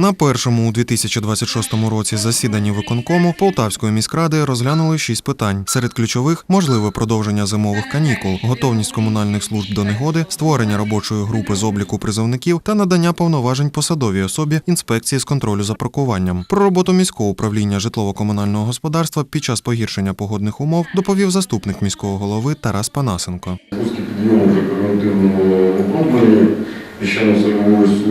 На першому у 2026 році засіданні виконкому Полтавської міськради розглянули шість питань. Серед ключових можливе продовження зимових канікул, готовність комунальних служб до негоди, створення робочої групи з обліку призовників та надання повноважень посадовій особі інспекції з контролю за паркуванням. Про роботу міського управління житлово-комунального господарства під час погіршення погодних умов доповів заступник міського голови Тарас Панасенко. Спуски підйому вже превентивно оброблені.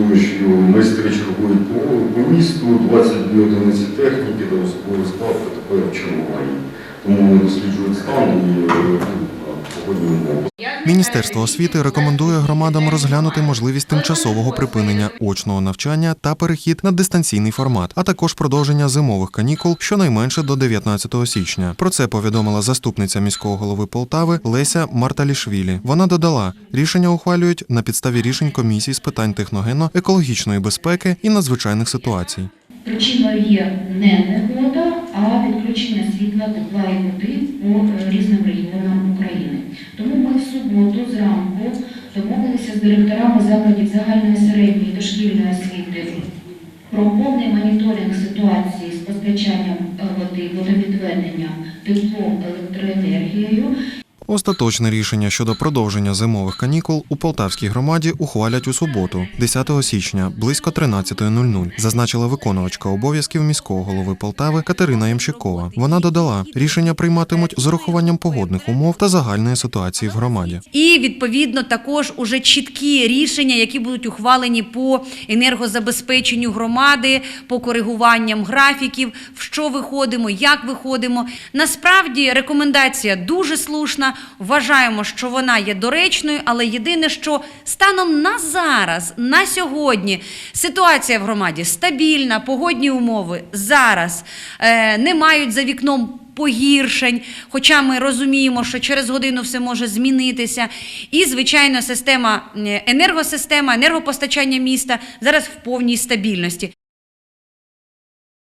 Піщано-сольовою сумішю майстри чергують по, місту, 22 одиниці техніки особовий склад тепер в чергуванні. Тому вони досліджують стан і Міністерство освіти рекомендує громадам розглянути можливість тимчасового припинення очного навчання та перехід на дистанційний формат, а також продовження зимових канікул щонайменше до 19 січня. Про це повідомила заступниця міського голови Полтави Леся Марталішвілі. Вона додала, рішення ухвалюють на підставі рішень комісії з питань техногенно-екологічної безпеки і надзвичайних ситуацій. Причиною є не негода, а відключення світла, тепла і води по е, різним регіонам суботу зранку домовилися з директорами закладів загальної середньої дошкільної освіти про повний моніторинг ситуації з постачанням е, води, водовідведення, теплом, електроенергією Остаточне рішення щодо продовження зимових канікул у Полтавській громаді ухвалять у суботу, 10 січня, близько 13.00, зазначила виконувачка обов'язків міського голови Полтави Катерина Ямщикова. Вона додала, рішення прийматимуть з урахуванням погодних умов та загальної ситуації в громаді. І відповідно також уже чіткі рішення, які будуть ухвалені по енергозабезпеченню громади, по коригуванням графіків, в що виходимо, як виходимо. Насправді рекомендація дуже слушна. Вважаємо, що вона є доречною, але єдине, що станом на зараз, на сьогодні, ситуація в громаді стабільна, погодні умови зараз е, не мають за вікном погіршень, хоча ми розуміємо, що через годину все може змінитися. І, звичайно, система е, енергосистема, енергопостачання міста зараз в повній стабільності.